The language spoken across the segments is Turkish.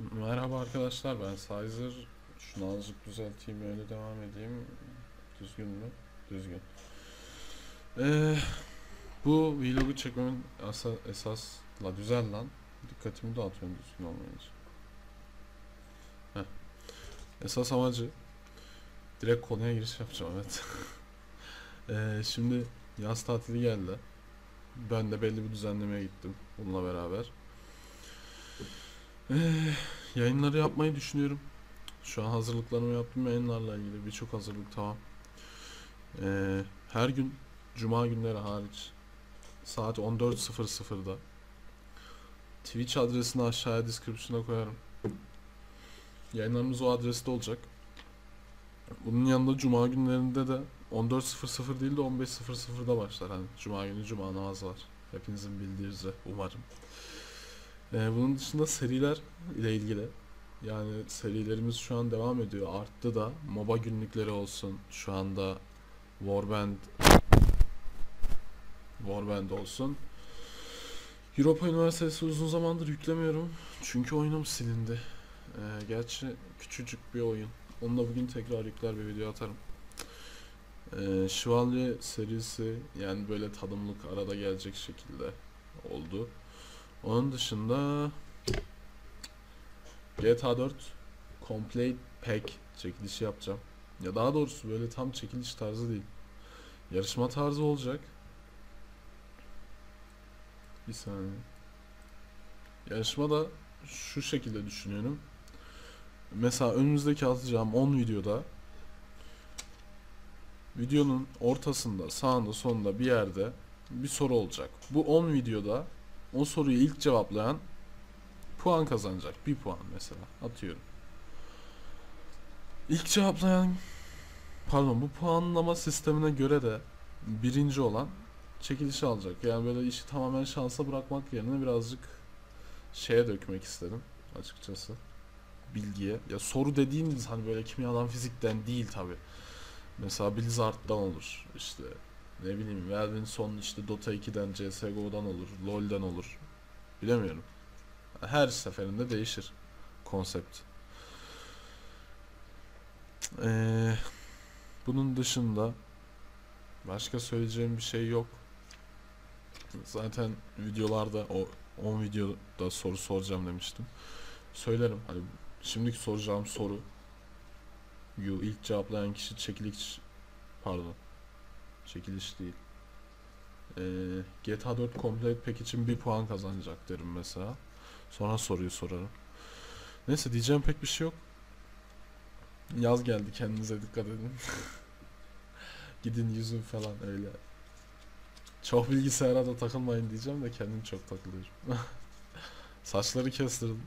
Merhaba arkadaşlar ben Sizer. Şunu azıcık düzelteyim öyle devam edeyim. Düzgün mü? Düzgün. Ee, bu vlogu çekmemin asa, esas la düzel lan. Dikkatimi dağıtıyorum düzgün olmayınca. Heh. Esas amacı direkt konuya giriş yapacağım evet. Ee, şimdi yaz tatili geldi. Ben de belli bir düzenlemeye gittim bununla beraber. Ee, yayınları yapmayı düşünüyorum. Şu an hazırlıklarımı yaptım yayınlarla ilgili birçok hazırlık tamam. Ee, her gün cuma günleri hariç saat 14.00'da Twitch adresini aşağıya description'a koyarım. Yayınlarımız o adreste olacak. Bunun yanında cuma günlerinde de 14.00 değil de 15.00'da başlar. Hani cuma günü cuma namazı var. Hepinizin bildiği üzere umarım. Ee, bunun dışında seriler ile ilgili yani serilerimiz şu an devam ediyor. Arttı da MOBA günlükleri olsun. Şu anda Warband Warband olsun. Europa Üniversitesi uzun zamandır yüklemiyorum. Çünkü oyunum silindi. Ee, gerçi küçücük bir oyun. Onu da bugün tekrar yükler bir video atarım. Ee, Şövalye serisi yani böyle tadımlık arada gelecek şekilde oldu. Onun dışında GTA 4 Complete Pack çekilişi yapacağım. Ya daha doğrusu böyle tam çekiliş tarzı değil. Yarışma tarzı olacak. Bir saniye. Yarışma da şu şekilde düşünüyorum. Mesela önümüzdeki atacağım 10 videoda videonun ortasında, sağında, sonunda bir yerde bir soru olacak. Bu 10 videoda o soruyu ilk cevaplayan puan kazanacak. Bir puan mesela atıyorum. İlk cevaplayan pardon bu puanlama sistemine göre de birinci olan çekilişi alacak. Yani böyle işi tamamen şansa bırakmak yerine birazcık şeye dökmek istedim açıkçası. Bilgiye. Ya soru dediğimiz hani böyle kimyadan fizikten değil tabi. Mesela Blizzard'dan olur. işte ne bileyim Valve'in son işte Dota 2'den CSGO'dan olur. LoL'den olur. Bilemiyorum. Her seferinde değişir konsept. Ee, bunun dışında başka söyleyeceğim bir şey yok. Zaten videolarda o 10 videoda soru soracağım demiştim. Söylerim hani şimdiki soracağım soru ilk cevaplayan kişi çekiliş pardon çekiliş değil. Ee, GTA 4 Complete Pack için bir puan kazanacak derim mesela. Sonra soruyu sorarım. Neyse diyeceğim pek bir şey yok. Yaz geldi kendinize dikkat edin. Gidin yüzün falan öyle. Çok bilgisayara da takılmayın diyeceğim de kendim çok takılıyorum. Saçları kestirdim.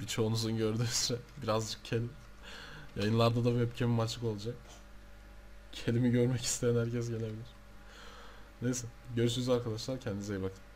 Birçoğunuzun gördüğü üzere birazcık kelim. Yayınlarda da webcam'im açık olacak. Kelimi görmek isteyen herkes gelebilir. Neyse görüşürüz arkadaşlar kendinize iyi bakın.